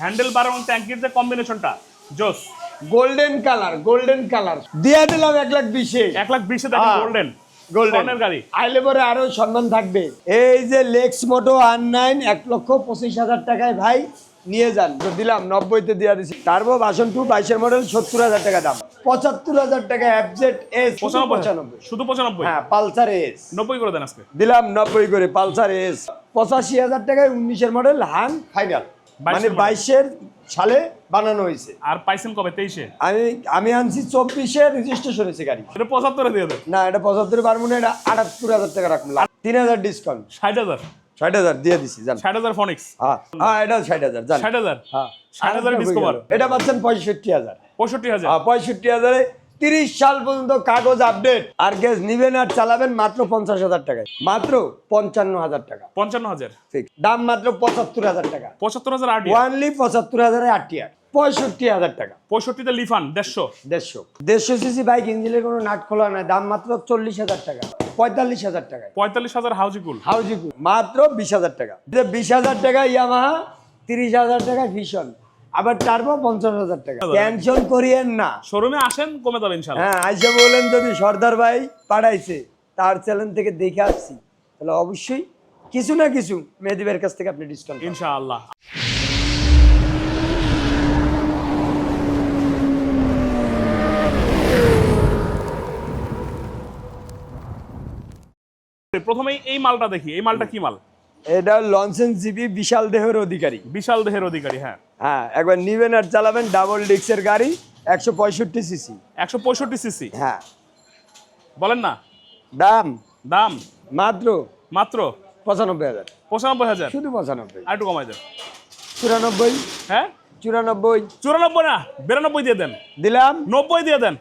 Handle বার এবং ট্যাঙ্কির যে কম্বিনেশনটা জোস। গোল্ডেন কালার গোল্ডেন কালার দিয়ে দিলাম এক লাখ বিশে। এক লাখ বিশে দেখেন হ্যাঁ। গোল্ডেন গোল্ডেন স্বর্ণের গাড়ি। আইলে পরে আরও সম্মান থাকবে। এই যে লেক্স মোটো আর নাইন এক লক্ষ পঁচিশ হাজার টাকায় ভাই নিয়ে যান। তো দিলাম নব্বইতে দিয়ে দিছি। টার্বো বাসন টু বাইশের মডেল সত্তর হাজার টাকা দাম। পঁচাত্তর হাজার টাকা অ্যাপজেট এস পঁচানব্বই। শুধু পঁচানব্বই? হ্যাঁ পালসার এস নব্বই করে দেন আজকে। দিলাম নব্বই করে পালসার এস পঁচাশি হাজার টাকায় উনিশের মডেল হাং ফাইনাল মানে বাইশের সালে বানানো হয়েছে। আর পাইছেন কবে? তেইশে? আমি আমি আনছি চব্বিশে রেজিস্ট্রেশন হয়েছে গাড়ি। এটা পঁচাত্তরে দিয়ে দেন। না এটা পঁচাত্তর পারব না এটা আটাত্তর হাজার টাকা রাখুন তিন হাজার ডিসকাউন্ট ষাট হাজার। ষাট হাজার দিয়ে দিছি জান। ষাট হাজার ফনিক্স হ্যাঁ। হ্যাঁ এটা ষাট হাজার জান। ষাট হাজার? হ্যাঁ। ষাট হাজারের ডিসকভার এটা পাচ্ছেন পঁয়ষট্টি হাজার। পঁয়ষট্টি হাজার। হ্যাঁ পঁয়ষট্টি হাজারে তিরিশ সাল পর্যন্ত কাগজ আপডেট আর গ্যাস নিবেন আর চালাবেন মাত্র পঞ্চাশ হাজার টাকায়। মাত্র পঞ্চান্ন হাজার টাকা। পঞ্চান্ন হাজার। ফিক্স দাম মাত্র পঁচাত্তর হাজার টাকা। পঁচাত্তর হাজার আট ওয়ানলি পঁচাত্তর হাজারে আটিয়া পঁয়ষট্টি হাজার টাকা। পঁয়ষট্টিতে লিফান দেড়শো। দেড়শো। দেড়শো সিসি বাইক ইঞ্জিনের কোনো নাট খোলা নাই। দাম মাত্র চল্লিশ হাজার টাকা। পঁয়তাল্লিশ হাজার টাকা পঁয়তাল্লিশ হাজার হাউজিকুল। হাউজিং মাত্র বিশ হাজার টাকা। বিশ হাজার টাকা ইয়ামাহা তিরিশ হাজার টাকা ভীষণ আবার টার্বো পঞ্চাশ হাজার টাকা। টেনশন করিয়েন না। শোরুমে আসেন কমে যাবে ইনশাল্লাহ হ্যাঁ আইসা বলেন যদি সর্দার ভাই পাঠাইছে তার চ্যানেল থেকে দেখে আসছি তাহলে অবশ্যই কিছু না কিছু মেহেদিবের কাছ থেকে আপনি ডিসকাউন্ট ইনশাআল্লাহ। প্রথমেই এই মালটা দেখি এই মালটা কি মাল? এটা লনসেন জিবি বিশাল দেহের অধিকারী। বিশাল দেহের অধিকারী হ্যাঁ। হ্যাঁ একবার নিবেন আর চালাবেন ডাবল ডিক্সের গাড়ি একশো পঁয়ষট্টি সিসি একশো পঁয়ষট্টি সিসি হ্যাঁ। বলেন না। দাম? দাম? মাত্র? মাত্র? পঁচানব্বই হাজার। পঁচানব্বই হাজার? শুধু পঁচানব্বই। আর একটু কমাই দেন। চুরানব্বই? হ্যাঁ? চুরানব্বই। চুরানব্বই না বিরানব্বই দিয়ে দেন। দিলাম? নব্বই দিয়ে দেন।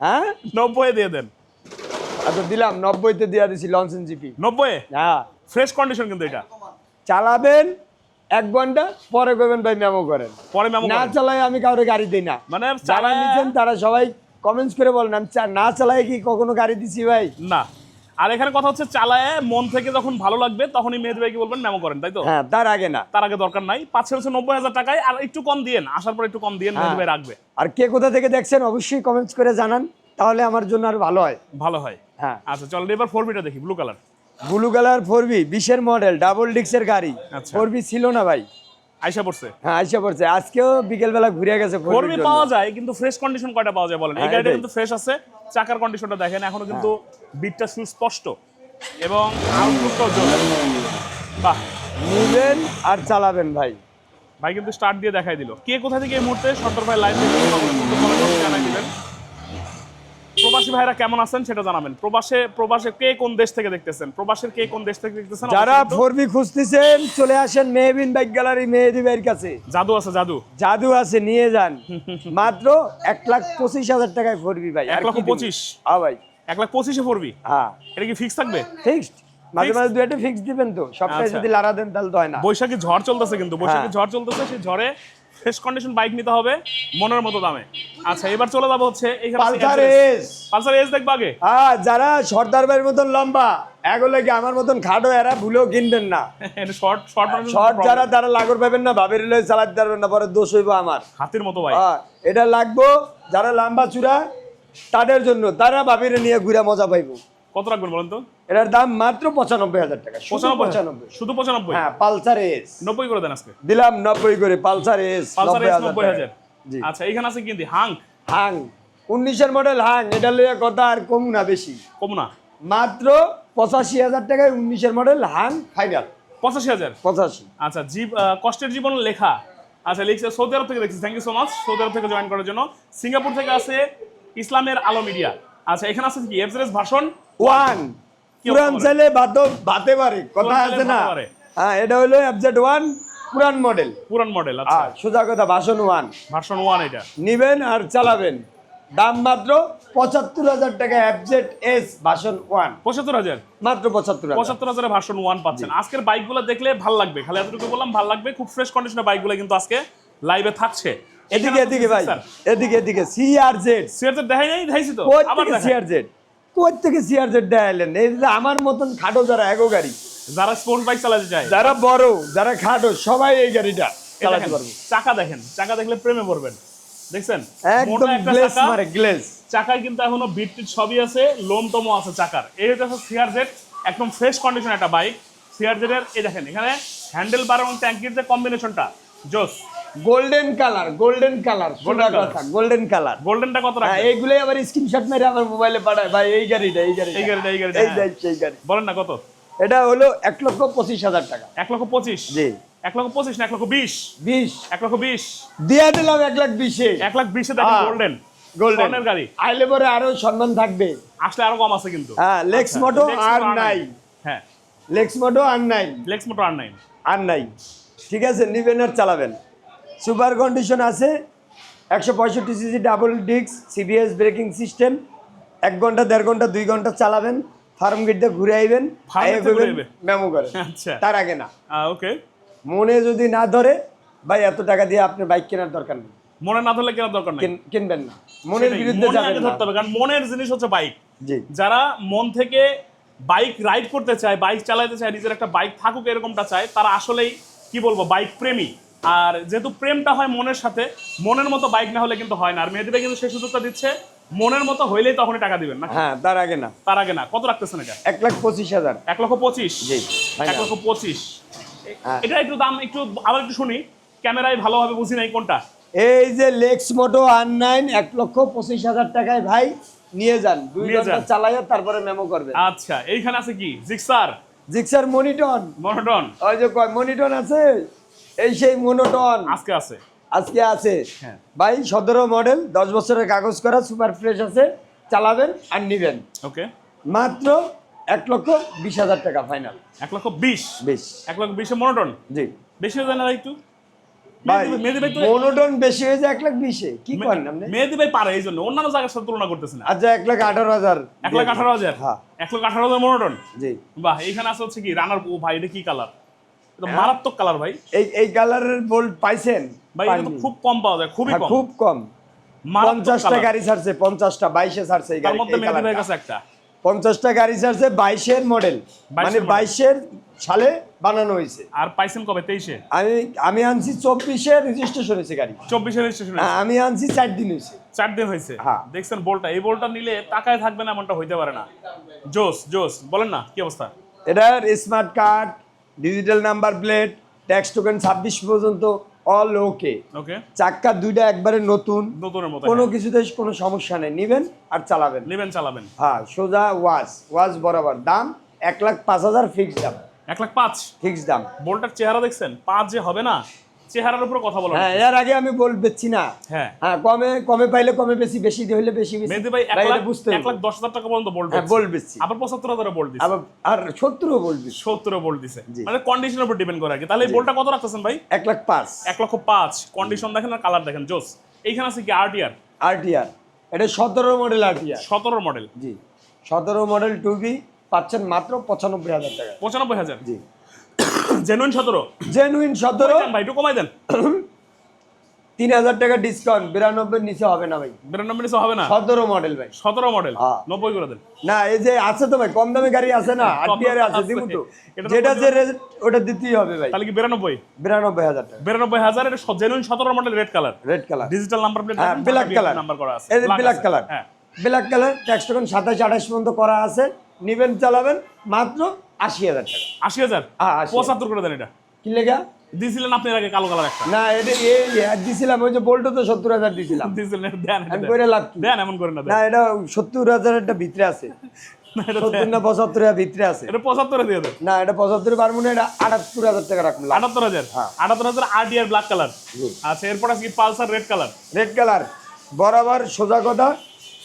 হ্যাঁ? নব্বই দিয়ে দেন। আচ্ছা দিলাম। নব্বইতে দিয়ে দিছি লনসেন জিপি নব্বই? হ্যাঁ। ফ্রেশ কন্ডিশন কিন্তু এটা। চালাবেন এক ঘণ্টা পরে করবেন ভাই মেমো করেন। পরে মেমো না চালাই আমি কাউরে গাড়ি দিই না। মানে যারা নিচ্ছেন তারা সবাই কমেন্টস করে বলেন আমি না চালাই কি কখনো গাড়ি দিছি ভাই? না। আর এখানে কথা হচ্ছে চালায় মন থেকে যখন ভালো লাগবে তখনই মেহেদি ভাইকে বলবেন মেমো করেন তাই তো? হ্যাঁ তার আগে না। তার আগে দরকার নাই। পাঁচশো হচ্ছে নব্বই হাজার টাকায় আর একটু কম দিয়েন আসার পর একটু কম দিয়েন মেহেদি ভাই রাখবে। আর কে কোথা থেকে দেখছেন অবশ্যই কমেন্টস করে জানান তাহলে আমার জন্য আর ভালো হয়। ভালো হয়। হ্যাঁ। আচ্ছা চল এবার ফোর বিটা দেখি blue colour blue colour four B বিশের মডেল ডাবল ডিক্সের গাড়ি। আচ্ছা। ফোর বি ছিল না ভাই। আইসা পড়ছে? হ্যাঁ আইসা পড়ছে। আজকেও ঘুরে গেছে ফোর বি পাওয়া যায় কিন্তু ফ্রেশ কন্ডিশন কয়টা পাওয়া যায় বলেন? এই হ্যাঁ, গাড়িটা কিন্তু ফ্রেশ আছে চাকার কন্ডিশনটা দেখেন। এখনও কিন্তু বিটটা সুস্পষ্ট। এবং আউটলুকটাও জোর। বাহ। নিবেন আর চালাবেন ভাই। ভাই কিন্তু স্টার্ট দিয়ে দেখাই দিল। কে কোথা থেকে এই মুহূর্তে সত্তর ভাই লাইভ থেকে জানাই দিবেন। প্রবাসী ভাইরা কেমন আছেন সেটা জানাবেন। প্রবাসে প্রবাসে কে কোন দেশ থেকে দেখতেছেন? প্রবাসের কে কোন দেশ থেকে দেখতেছেন? যারা বি খুঁজতেছেন চলে আসেন মেহবিন বাইক গ্যালারি মেহেদি ভাইয়ের কাছে। জাদু আছে জাদু। জাদু আছে নিয়ে যান। মাত্র এক লাখ পঁচিশ হাজার টাকায় ফোর বি ভাই এক দিবেন? পঁচিশ। হ্যাঁ ভাই। এক লাখ পঁচিশে পড়বি হ্যাঁ। এটা কি ফিক্স থাকবে? ফিক্সড মাঝে মাঝে দু একটা ফিক্স দিবেন তো। সপ্তাহে আচ্ছা। যদি লাড়া দেন তাহলে তো হয় না। বৈশাখী ঝড় চলতেছে কিন্তু। বৈশাখী হ্যাঁ। ঝড় চলতেছে সেই ঝড়ে ফ্রেশ কন্ডিশন বাইক নিতে হবে মনের মতো দামে। আচ্ছা এবার চলে যাব হচ্ছে পালসার এস পালসার এস দেখব আগে? হ্যাঁ যারা সর্দার ভাইয়ের মতন লম্বা এগুলো কি আমার মতন খাটো এরা ভুলেও কিনবেন না। শর্ট শর্ট শর্ট যারা তারা লাগর পাবেন না ভাবের লয়ে চালাতে পারবেন না পরে দোষ হইব আমার। হাতির মতো ভাই এটা লাগবো যারা লম্বা চূড়া তাদের জন্য তারা ভাবিরে নিয়ে ঘুরে মজা পাইবো। কত রাখবেন বলেন তো? এটার দাম মাত্র পঁচানব্বই হাজার টাকা পঁচানব্বই? শুধু পঁচানব্বই? হ্যাঁ পালসার এস। নব্বই করে দেন আজকে? দিলাম নব্বই করে পালসার এস পালসার এস নব্বই। হাজার আচ্ছা এখানে আছে কিন্তু হাং। হাং। উনিশের মডেল হাং এটা লইয়া কথা আর কম না বেশি। কম না? মাত্র পঁচাশি হাজার টাকায় উনিশের মডেল হাং ফাইনাল। পঁচাশি হাজার? পঁচাশি। আচ্ছা জীব কষ্টের জীবন লেখা। আচ্ছা লিখছে সৌদি আরব থেকে দেখছি। Thank you so much Saudi Arab থেকে জয়েন করার জন্য। সিঙ্গাপুর থেকে আছে ইসলামের আলো মিডিয়া। আচ্ছা এখানে আছে কি? এফজেরেস ভাষণ ওয়ান পুরান ছেলে বাতো পারে কথা আছে না? হ্যাঁ এটা হলো এফজেড ওয়ান পুরান মডেল পুরান মডেল আচ্ছা। সোজা কথা ভাষণ ওয়ান ভার্সন ওয়ান এটা। নিবেন আর চালাবেন। দাম মাত্র পঁচাত্তর হাজার টাকা এফজেড এস ভাষণ ওয়ান পঁচাত্তর হাজার? মাত্র পঁচাত্তর পঁচাত্তর হাজারে ভার্সন ওয়ান পাচ্ছেন। আজকের বাইকগুলো দেখলে ভালো লাগবে। খালি এতটুকু বললাম ভালো লাগবে। খুব ফ্রেশ কন্ডিশনের বাইকগুলো কিন্তু আজকে লাইভে থাকছে। এদিকে এদিকে ভাই। এদিকে এদিকে। সিআরজেড সিয়ারতে দেখাই নাই দেখাইছি তো। আবার। সিআরজেড কোথ থেকে এই যে আমার মতন খাটো যারা এগো গাড়ি। যারা স্পোর্টস বাইক চালাতে চায়। যারা বড় যারা খাটো সবাই এই গাড়িটা চালাতে পারব। চাকা দেখেন চাকা দেখলে প্রেমে পড়বেন। দেখছেন? একদম গ্লেজ মারে গ্লেজ চাকায় কিন্তু এখনও বিট সবই আছে লোম আছে চাকার। এই হচ্ছে সিআর জেড একদম ফ্রেশ কন্ডিশন একটা বাইক সিআর জেড এর এই দেখেন এখানে হ্যান্ডেল বার এবং ট্যাঙ্কির যে কম্বিনেশনটা জোস। Golden colour golden colour Golden golden কথা গোল্ডেন কালার গোল্ডেনটা কত হ্যাঁ রাখবেন এইগুলোই আবার স্ক্রিনশট মেরে আমার মোবাইলে পাঠায়। ভাই এই গাড়িটা এই গাড়িটা। এই গাড়িটা, এই গাড়িটা, এই হ্যাঁ। গাড়ি সেই গাড়ি। বলেন না কত? এটা হলো এক লক্ষ পঁচিশ হাজার টাকা। এক লক্ষ পঁচিশ? জি। এক লক্ষ পঁচিশ না এক লক্ষ বিশ? বিশ। এক লক্ষ বিশ? দিয়ে দিলাম এক লাখ বিশে। এক লাখ বিশে দেখেন হ্যাঁ। গোল্ডেন গোল্ডেন স্বর্ণের গাড়ি। আইলে পরে আরও সম্মান থাকবে। আসলে আরও কম আছে কিন্তু। হ্যাঁ লেক্স আচ্ছা, মোটো আর নাই। হ্যাঁ। লেক্স মোটো আর নাই। লেক্স মোটর আর নাইন আর নাই। ঠিক আছে নিবেন আর চালাবেন। সুপার কন্ডিশন আছে একশো পঁয়ষট্টি CC double disc CBS braking system এক ঘণ্টা দেড় ঘণ্টা দুই ঘণ্টা চালাবেন ফার্ম গেট দিয়ে ঘুরে আইবেন? মেমো করেন আচ্ছা। তার আগে না। ওকে। মনে যদি না ধরে ভাই এত টাকা দিয়ে আপনার বাইক কেনার দরকার নেই। মনে না ধরলে কেনার দরকার নাই? কিন- কিনবেন না। মনের বিরুদ্ধে যাবেন ধরতে হবে কারণ মনের জিনিস হচ্ছে বাইক। জি। যারা মন থেকে বাইক রাইড করতে চায় বাইক চালাতে চায় নিজের একটা বাইক থাকুক এরকমটা চায় তারা আসলেই কি বলব বাইক প্রেমী। আর যেহেতু প্রেমটা হয় মনের সাথে মনের মতো বাইক না হলে কিন্তু হয় না। আর মেয়েদের কিন্তু সেই সুযোগটা দিচ্ছে মনের মতো হইলেই তখনই টাকা দিবেন না হ্যাঁ তার আগে না। তার আগে না। কত রাখতেছেন এটা? এক লাখ পঁচিশ হাজার। এক লক্ষ পঁচিশ? জি, এক লক্ষ পঁচিশ। হ্যাঁ। এটা একটু দাম একটু আবার একটু শুনি। ক্যামেরায় ভালোভাবে বুঝি নাই কোনটা? এই যে লেক্স মোটো আর নাইন এক লক্ষ পঁচিশ হাজার টাকায় ভাই নিয়ে যান। দুই ঘণ্টা চালাইয়া তারপরে মেমো করবেন। আচ্ছা এইখানে আছে কি? জিক্সার জিক্সার মনিটন মনিটন ওই যে কয় মনিটন আছে? এই সেই মনোটন আজকে আছে। আজকে আছে। হ্যাঁ। ভাই সতেরো মডেল দশ বছরের কাগজ করা সুপার ফ্রেশ আছে চালাবেন আর নিবেন। ওকে মাত্র এক লক্ষ বিশ হাজার টাকা ফাইনাল এক লক্ষ বিশ? বেশ। এক লক্ষ বিশে মনোটন জি। বেশি হয়ে যায় না একটু? মনোটন বেশি এক লাখ বিশে। কি করেন আপনি? মেহেদি ভাই পারে এই জন্য। অন্যান্য জায়গার সাথে তুলনা করতেছে না। আচ্ছা এক লাখ আঠারো হাজার। এক লাখ আঠারো হাজার? হ্যাঁ। এক লাখ আঠারো হাজার মনোটন জি। বাহ এইখানে আছে হচ্ছে কি রানার ভাই এটা কি কালার। মারাত্মক কালার ভাই। এই এই কালারের বোল্ট পাইছেন? ভাই এটা তো খুব কম পাওয়া যায় খুবই হ্যাঁ, কম। খুব কম। পঞ্চাশটা গাড়ি ছাড়ছে পঞ্চাশটা বাইশে ছাড়ছে এই গাড়ি মধ্যে কাছে একটা। পঞ্চাশটা গাড়ি ছাড়ছে বাইশের মডেল মানে বাইশের সালে বানানো হয়েছে। আর পাইছেন কবে? তেইশে? আমি আমি আনছি চব্বিশে রেজিস্ট্রেশন হয়েছে গাড়ি। চব্বিশে রেজিস্ট্রেশন হ্যাঁ, আমি আনছি চার দিন হয়েছে। চার দিন হয়েছে? হ্যাঁ। দেখছেন বলটা এই বলটা নিলে টাকায় থাকবে না এমনটা হইতে পারে না। জোস জোস বলেন না কি অবস্থা? এটার smart card digital number plate tax token ছাব্বিশ পর্যন্ত অল ওকে ওকে চাক্কা দুইটা একবারে নতুন। নতুনের মতো কোনো কিছুতে কোনো সমস্যা নেই। নেবেন আর চালাবেন। নেবেন চালাবেন। হ্যাঁ সোজা ওয়াজ। ওয়াজ বরাবর। দাম এক লাখ পাঁচ হাজার ফিক্স দাম। এক লাখ পাঁচ? ফিক্স দাম। বোল্টার চেহারা দেখছেন? পাঁচ যে হবে না? চেহারার উপর কথা বলেন হ্যাঁ এর আগে আমি বল বেচছি না। হ্যাঁ। হ্যাঁ কমে কমে পাইলে কমে বেশি বেশি হইলে বেশি বেশি। মেহেদি ভাই এক লাখ বুঝতে এক লাখ হবে। দশ হাজার টাকা পর্যন্ত বল হ্যাঁ বল বেচছি। আবার পঁচাত্তর হাজারে বল আবার আর সত্তরও বল বেচছি সত্তরে বল দিছে মানে কন্ডিশনের উপর ডিপেন্ড করে কি। তাহলে বলটা কত রাখতেছেন ভাই? এক লাখ পাঁচ। এক লক্ষ পাঁচ। কন্ডিশন দেখেন আর কালার দেখেন। জোস। এইখানে আছে কি আরটিআর আরটিআর এটা সতেরো মডেল আরটিআর সতেরো মডেল জি। সতেরো মডেল টু বি পাচ্ছেন মাত্র পঁচানব্বই হাজার টাকা। পঁচানব্বই হাজার। জি। জেনুইন সতেরো। জেনুইন সতেরো। ভাই একটু কমাই দেন। তিন হাজার টাকা ডিসকাউন্ট বিরানব্বই নিচে হবে না ভাই। বিরানব্বই নিচে হবে না? সতেরো মডেল ভাই। সতেরো মডেল হ্যাঁ। নব্বই করে দেন। না এই যে আছে তো ভাই কম দামে গাড়ি আছে না আছে তো যেটা যে রেট ওটা দিতেই হবে ভাই। তাহলে কি বিরানব্বই? বিরানব্বই হাজার টাকা। বিরানব্বই হাজার এটা জেনুইন সতেরো model red colour red colour digital number plate হ্যাঁ ব্ল্যাক কালার নাম্বার করা আছে। এই ব্ল্যাক কালার হ্যাঁ। ব্ল্যাক কালার ট্যাক্স টোকেন সাতাশ আঠাশ পর্যন্ত করা আছে। নিবেন চালাবেন মাত্র আশি হাজার টাকা। আশি হাজার? হ্যাঁ, আশি। পঁচাত্তর করে দেন এটা। কি লেখা? দিয়েছিলেন আপনি আগে কালো কালার একটা। না এটা এই দিছিলাম ওই যে বল্টো তো সত্তর হাজার দিছিলাম। দিয়েছিলেন দেন আমি করে লাভ কি? দেন এমন করে না না এটা সত্তর হাজারেরটা ভিতরে আছে। এটা সত্তর না পঁচাত্তর ভিতরে আছে। এটা পঁচাত্তরে দিয়ে দেন। না এটা পঁচাত্তর পারব না এটা আটাত্তর হাজার টাকা রাখলাম। আটাত্তর হাজার? হ্যাঁ। আটাত্তর হাজার আরটিআর ব্ল্যাক কালার আচ্ছা এরপর আছে কি Pulsar red colour red colour বরাবর সোজা কথা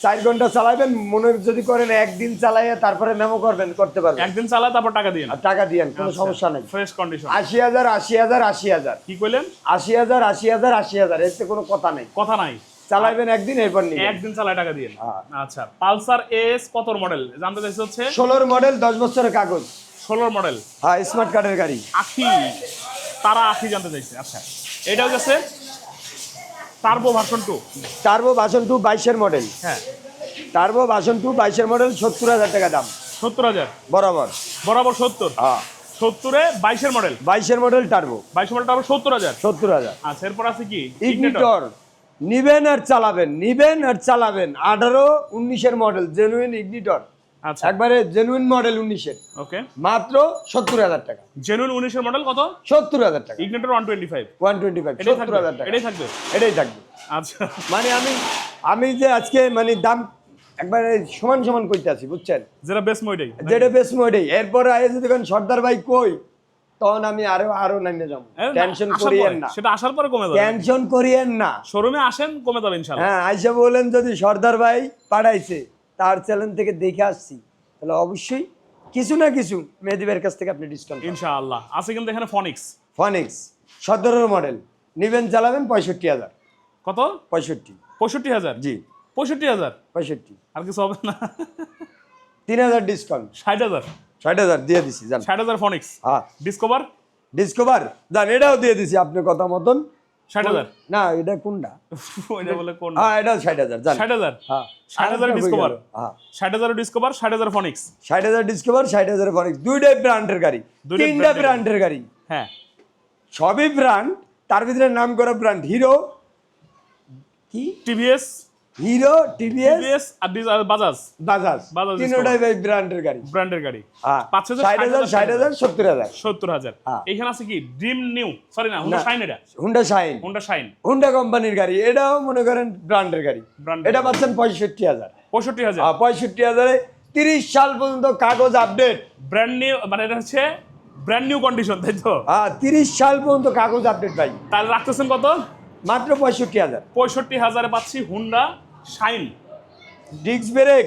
চার ঘণ্টা চালাবেন মনে যদি করেন একদিন চালাইয়া তারপরে মেমো করবেন করতে পারবেন। একদিন চালায় তারপর টাকা দিয়ে আর টাকা দিয়েন কোনো সমস্যা নেই। ফ্রেশ কন্ডিশন আশি হাজার আশি হাজার আশি হাজার। কি কইলেন? আশি হাজার আশি হাজার আশি হাজার এতে কোনো কথা নেই। কথা নাই। চালাইবেন একদিন এরপর নিয়ে একদিন চালায় টাকা দিয়ে হ্যাঁ। আচ্ছা পালসার এস কত মডেল জানতে চাইছে হচ্ছে ষোলোর মডেল দশ বছরের কাগজ। ষোলোর মডেল হ্যাঁ স্মার্ট কার্ডের গাড়ি। আখি। তারা আখি জানতে চাইছে। আচ্ছা এটা হচ্ছে turbo version two turbo version two বাইশের মডেল হ্যাঁ। টার্বো বাসন টু বাইশের মডেল সত্তর হাজার টাকা দাম। সত্তর হাজার? বরাবর। বরাবর সত্তর? হ্যাঁ। সত্তরে বাইশের মডেল বাইশের মডেল টার্বো বাইশ মডেলটা আবার সত্তর হাজার? সত্তর হাজার। আচ্ছা এরপর আছে কি? ইগনিটর নিবেন আর চালাবেন নিবেন আর চালাবেন। আঠারো উনিশের মডেল জেনুইন ইগনিটর আচ্ছা। একবারে জেনুইন মডেল উনিশের। ওকে মাত্র সত্তর হাজার টাকা। জেনুইন উনিশের মডেল কত? সত্তর হাজার টাকা। ইগনেটর টাকা। এটাই থাকবে? এটাই থাকবে। আচ্ছা। মানে আমি আমি যে আজকে মানে দাম একবারে সমান সমান করতে আছি বুঝছেন? যেটা বেস্ট মডেল যেটা বেশ মোটেই এরপর আগে যদি সর্দার ভাই কই? তখন আমি আরও আরও নামিয়ে যাব। টেনশন করিয়েন না। সেটা আসার পরে কমে যাবে। টেনশন করিয়েন না। শোরুমে আসেন কমে যাবে ইনশাল্লাহ হ্যাঁ আইসা বলেন যদি সর্দার ভাই পাঠাইছে। তার চ্যানেল থেকে দেখে আসছি তাহলে অবশ্যই কিছু না কিছু মেহেদিবের কাছ থেকে আপনি ডিসকাউন্ট ইনশাআল্লাহ। আছে কিন্তু এখানে ফনিক্স ফনিক্স সতেরো মডেল নিবেন চালাবেন পঁয়ষট্টি হাজার। কত? পঁয়ষট্টি। পঁয়ষট্টি হাজার? জি। পঁয়ষট্টি হাজার? পঁয়ষট্টি। আর কিছু হবে না। তিন হাজার ডিসকাউন্ট ষাট হাজার। ষাট হাজার দিয়ে দিছি জান। ষাট হাজার ফনিক্স হ্যাঁ। ডিসকভার ডিসকভার জান এটাও দিয়ে দিছি আপনার কথা মতন না এটা কোনটা? ওইটা বলে কোন হ্যাঁ এটাও ষাট হাজার ষাট হাজার? হ্যাঁ ষাট হাজার ডিসকভার হ্যাঁ। ষাট হাজার ডিসকভার ষাট হাজার ফনিক্স ষাট হাজার ডিসকভার ষাট হাজার ফনিক্স দুইটাই ব্র্যান্ডের গাড়ি তিনটা ব্র্যান্ডের গাড়ি। হ্যাঁ। সবই ব্র্যান্ড তার ভিতরে নাম করা ব্র্যান্ড হিরো কি? টিভিএস হিরো টিভিএস আর বাজাজ বাজাজ বাজাজ তিনটাই ভাই ব্র্যান্ডের গাড়ি। ব্র্যান্ডের গাড়ি। হ্যাঁ। পাঁচ হাজার, ষাট হাজার ষাট ষাট হাজার সত্তর হাজার। সত্তর হাজার। হ্যাঁ। এখানে আছে কি? ড্রিম নিউ সরি না হুন্ডা। শাইন এটা। Honda Shine Honda Shine Honda কোম্পানির গাড়ি। এটাও মনে করেন ব্র্যান্ডের গাড়ি। এটা পাচ্ছেন পঁয়ষট্টি হাজার। পঁয়ষট্টি হাজার। আর পঁয়ষট্টি হাজারে তিরিশ সাল পর্যন্ত কাগজ আপডেট ব্র্যান্ড নিউ মানে এটা হচ্ছে ব্র্যান্ড নিউ কন্ডিশন তাই তো? হ্যাঁ তিরিশ সাল পর্যন্ত কাগজ আপডেট ভাই। তাহলে রাখতেছেন কত? মাত্র পঁয়ষট্টি হাজার। পঁয়ষট্টি হাজারে পাচ্ছি হুন্ডা শাইন ডিস্ক ব্রেক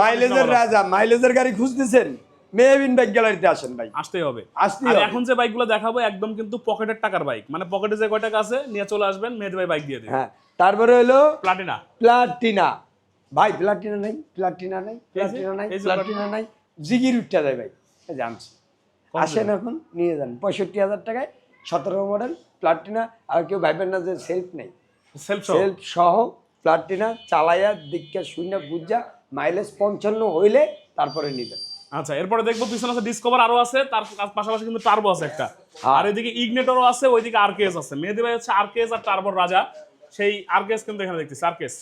মাইলেজের রাজা মাইলেজের গাড়ি খুঁজতেছেন। মেহবিন বাইক গ্যালারিতে আসেন ভাই। আসতেই হবে। আসতেই আর এখন যে বাইকগুলো দেখাবো একদম কিন্তু পকেটের টাকার বাইক মানে পকেটে যে কয় টাকা আছে নিয়ে চলে আসবেন মেহেদি ভাই বাইক দিয়ে দিন হ্যাঁ তারপরে হলো প্লাটিনা প্লাটিনা ভাই প্লাটিনা নাই প্লাটিনা নাই প্লাটিনা নাই প্লাটিনা নাই। জিগির উঠতে যায় ভাই। জানছি আসেন এখন নিয়ে যান। পঁয়ষট্টি হাজার টাকায় সতেরো মডেল প্লাটিনা আর কেউ ভাইবেন না যে সেলফ নেই। সেলফ সেলফ সহ প্লাটিনা চালাইয়া দিককে শূন্য বুঝা মাইলেজ পঞ্চান্ন হইলে তারপরে নিবেন। আচ্ছা এরপরে দেখব পিছনে আছে ডিসকভার আরও আছে তার পাশাপাশি কিন্তু টার্বো আছে একটা। হ্যাঁ। আর এদিকে ইগনেটরও আছে ওইদিকে আরকেএস আছে। মেহেদি ভাই হচ্ছে আরকেএস আর টার্বোর রাজা। সেই আরকেএস কিন্তু এখানে দেখতেছি আরকেএস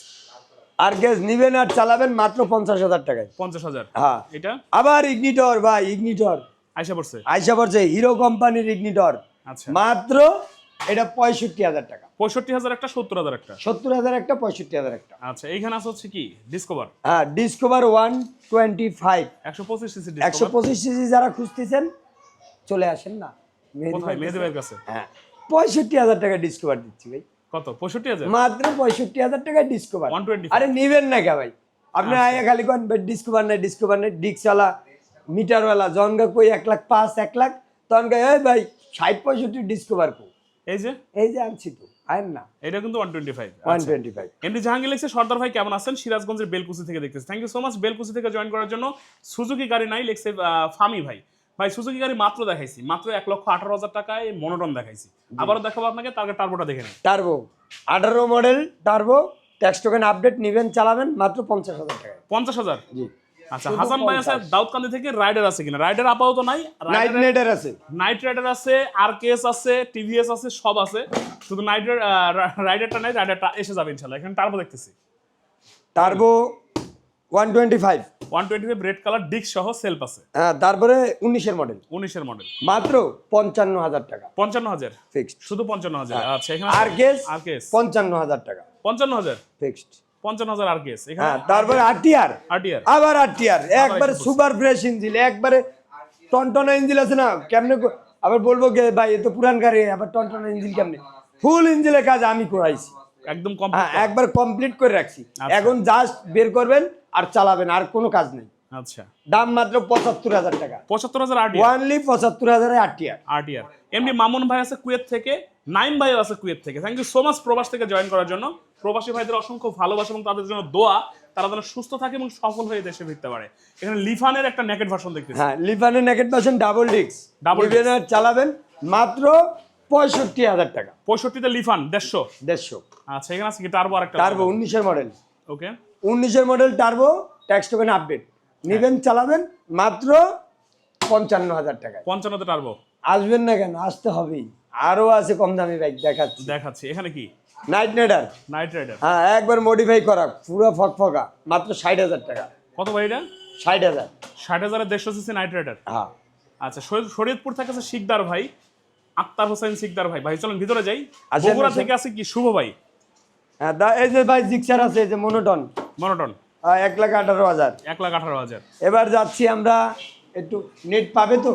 আর গ্যাস নিবেন আর চালাবেন মাত্র পঞ্চাশ হাজার টাকায়। পঞ্চাশ হাজার। হ্যাঁ। এটা? আবার ইগনিটর ভাই ইগনিটর আইসা পড়ছে? আইসা পড়ছে হিরো কোম্পানির ইগনিটর আচ্ছা। মাত্র এটা পঁয়ষট্টি হাজার টাকা। পঁয়ষট্টি হাজার একটা সত্তর হাজার একটা সত্তর হাজার একটা পঁয়ষট্টি হাজার একটা আচ্ছা এইখানে আছে হচ্ছে কি ডিসকভার হ্যাঁ ডিসকভার ওয়ান টোয়েন্টি ফাইভ একশো পঁচিশ সিসি একশো পঁচিশ সিসি যারা খুঁজতেছেন চলে আসেন না কোথায় মেহেদি ভাইয়ের কাছে হ্যাঁ পঁয়ষট্টি হাজার টাকা ডিসকভার দিচ্ছি ভাই কত পঁয়ষট্টি হাজার মাত্র পঁয়ষট্টি হাজার টাকা ডিসকভার 125 আরে নিবেন না কে ভাই আপনি আচ্ছা। আয়া খালি কোন ডিসকভার নাই ডিসকভার নাই ডিক্সওয়ালা মিটারওয়ালা জনগা কই এক লাখ পাঁচ এক লাখ তখন এই ভাই ষাট পঁয়ষট্টি ডিসকভার কো এই যে এই যে আনছি তো আয়েন না। এটা কিন্তু one twenty five one twenty five MD Jahangir লিখছে সর্দার ভাই কেমন আছেন? সিরাজগঞ্জের বেলকুচি থেকে দেখতেছে। Thank you so much Belkuchi থেকে জয়েন করার জন্য সুজুকি গাড়ি নাই লিখছে ফামি ভাই। ভাই সুজুকি গাড়ি মাত্র দেখাইছি। মাত্র এক লক্ষ আঠারো হাজার টাকায় মনোটন দেখাইছি। আবারও দেখাবো আপনাকে তার টার্বোটা দেখে নিন টার্বো আঠারো model turbo tax token update নিবেন চালাবেন মাত্র পঞ্চাশ হাজার টাকা পঞ্চাশ হাজার? জি। আচ্ছা হাসান ভাই আছে দাউদকান্দি থেকে রাইডার আছে কিনা? রাইডার আপাতত নাই নাইট নেটার আছে। নাইট রাইডার আছে আরকেএস আছে টিভিএস আছে সব আছে। শুধু নাইট রাইডারটা নাই রাইডারটা এসে যাবে ইনশাল্লাহ এখানে টার্বো দেখতেছি। Turbo one twenty five one twenty five red colour disc সহ সেলফ আছে। হ্যাঁ তারপরে উনিশের মডেল উনিশের মডেল মাত্র পঞ্চান্ন হাজার টাকা। পঞ্চান্ন হাজার? ফিক্সড শুধু পঞ্চান্ন হাজার। আচ্ছা এখানে আরকেএস পঞ্চান্ন হাজার টাকা। পঞ্চান্ন হাজার? ফিক্সড পঞ্চান্ন হাজার আরকেএস। হ্যাঁ তারপরে আরটিআর। আরটিআর। আবার আরটিআর। একবারে সুপার ফ্রেশ একবারে টনটনা আছে না? কেমনে আবার বলব গে ভাই এ তো পুরান গাড়ি আবার টনটনা কেমনে? ফুল কাজ আমি করাইছি। একদম হ্যাঁ কমপ্লিট একবার কমপ্লিট করে রাখছি। আচ্ছা। এখন জাস্ট বের করবেন আর চালাবেন আর কোনো কাজ নেই। আচ্ছা। দাম মাত্র পঁচাত্তর হাজার টাকা। পঁচাত্তর হাজার আরটিআর ওয়ানলি পঁচাত্তর হাজারে আরটিআর আরটিআর এমনি মামুন ভাই আছে কুয়েত থেকে নাইম ভাইও আছে কুয়েত থেকে। থ্যাংক ইউ সো মাচ প্রবাস থেকে জয়েন করার জন্য। প্রবাসী ভাইদের অসংখ্য ভালোবাসা এবং তাদের জন্য দোয়া। তারা যেন সুস্থ থাকে এবং সফল হয়ে দেশে ফিরতে পারে। এখানে লিফানের একটা নেকেট ভার্সন দেখতেছি। হ্যাঁ লিফানের নেকেট পাচ্ছেন ডাবল ডিক্স ডাবল ডিক্স চালাবেন মাত্র পঁয়ষট্টি হাজার টাকা। পঁয়ষট্টিতে লিফান দেড়শো? দেড়শো। আচ্ছা এখানে আছে কি? টার্বো আরেকটা টার্বো উনিশের মডেল ওকে উনিশের model turbo tax token update নিবেন চালাবেন মাত্র পঞ্চান্ন হাজার টাকায়। পঞ্চান্নতে টার্বো আসবেন না কেন? আসতে হবেই। আরও আছে কম দামি বাইক দেখাচ্ছি। দেখাচ্ছি। এখানে কি? নাইট নেডার নাইট রাইডার হ্যাঁ একবার মডিফাই করা পুরো ফকফকা মাত্র ষাট হাজার টাকা। কত ভাই এটা? ষাট হাজার ষাট হাজারের দেড়শো সিসি নাইট রাইডার হ্যাঁ। আচ্ছা শরীয়ত- শরীয়তপুর থেকে আছে শিকদার ভাই আক্তার হোসেন শিকদার ভাই। ভাই চলেন ভিতরে যাই। আসেন, বগুড়া থেকে আছে কি শুভ ভাই? হ্যাঁ এই যে ভাই জিক্সার আছে এই যে মনোটন মনোটন এক লাখ আঠারো হাজার। এক লাখ আঠারো হাজার। এবার যাচ্ছি আমরা একটু নেট পাবে তো?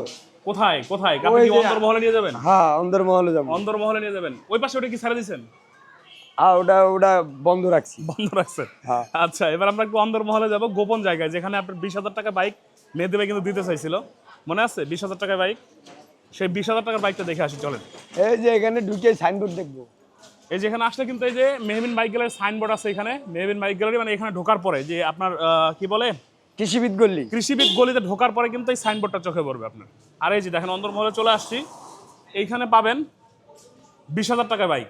কোথায় কোথায়? আপনি কি অন্দরমহলে নিয়ে যাবেন? হ্যাঁ অন্দরমহলে যাব। অন্দরমহলে নিয়ে যাবেন। ওই পাশে ওটা কি ছেড়ে হ্যাঁ ওটা ওটা বন্ধ রাখছি। বন্ধ রাখছেন? হ্যাঁ। আচ্ছা এবার আমরা একটু অন্দরমহলে যাব। গোপন জায়গায় যেখানে আপনার বিশ হাজার টাকা বাইক মেহেদি ভাই কিন্তু দিতে চাইছিল। মনে আছে? বিশ হাজার টাকার বাইক সেই বিশ হাজার টাকার বাইকটা দেখে আসি চলেন। এই যে এখানে ঢুকে সাইনবোর্ড দেখব। এই যে এখানে আসলে কিন্তু এই যে মেহমিন বাইক গ্যালারি সাইনবোর্ড আছে এখানে। মেহমিন বাইক গ্যালারি মানে এখানে ঢোকার পরে যে আপনার কি বলে? কৃষিবিদ গলি। কৃষিবিদ গলিতে ঢোকার পরে কিন্তু এই সাইনবোর্ডটা চোখে পড়বে আপনার। আর এই যে দেখেন অন্দরমহলে চলে আসছি। এইখানে পাবেন বিশ হাজার টাকার বাইক।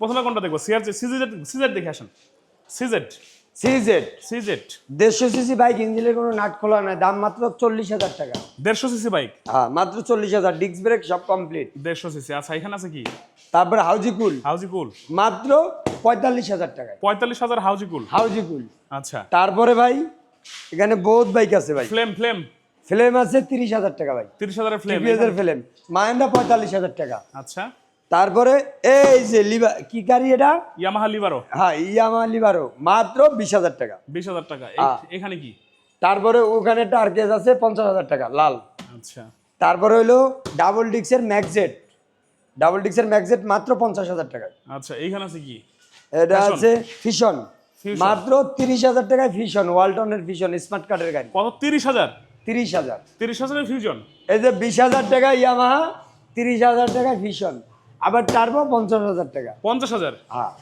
প্রথমে কোনটা দেখব? সিআর সিজেড সিজেড দেখে আসেন। সিজেড সিজেড সিজেড দেড়শো সিসি বাইক ইঞ্জিনের কোনো নাট খোলা নাই দাম মাত্র চল্লিশ হাজার টাকা। দেড়শো সিসি বাইক? হ্যাঁ মাত্র চল্লিশ হাজার ডিস্ক ব্রেক সব কমপ্লিট। দেড়শো সিসি আচ্ছা এখানে আছে কি? তারপরে হাউজিকুল। হাউজিকুল। মাত্র পঁয়তাল্লিশ হাজার টাকায়। পঁয়তাল্লিশ হাজার হাউজিকুল? হাউজিকুল। আচ্ছা। তারপরে ভাই এখানে বহুত বাইক আছে ভাই। Flame flame. ফ্লেম আছে তিরিশ হাজার টাকা ভাই। তিরিশ হাজার ফ্লেম ফ্লেম। মাহেন্দ্রা পঁয়তাল্লিশ হাজার টাকা। আচ্ছা। তারপরে এই যে লিবা কি গাড়ি এটা? ইয়ামাহা লিভারো হ্যাঁ ইয়ামা লিবারো মাত্র বিশ হাজার টাকা। বিশ হাজার টাকা। হ্যাঁ। এখানে কি? তারপরে ওখানে টার্গেজ আছে পঞ্চাশ হাজার টাকা লাল। আচ্ছা। তারপরে হইল ডাবল ডিক্সের ম্যাকজেট ডাবল ডিক্সের ম্যাকজেট মাত্র পঞ্চাশ হাজার টাকা আচ্ছা এইখানে আছে কি? এটা। আছে ফিশন মাত্র তিরিশ হাজার টাকায় ফিশন ওয়ালটনের ফিশন স্মার্ট কার্ডের গাড়ি। কত? তিরিশ হাজার? তিরিশ হাজার। তিরিশ হাজারের ফিউজন এই যে বিশ হাজার টাকা ইয়ামাহা তিরিশ হাজার টাকা ফিশন আবার টার্বো পঞ্চাশ হাজার টাকা। পঞ্চাশ হাজার? হ্যাঁ।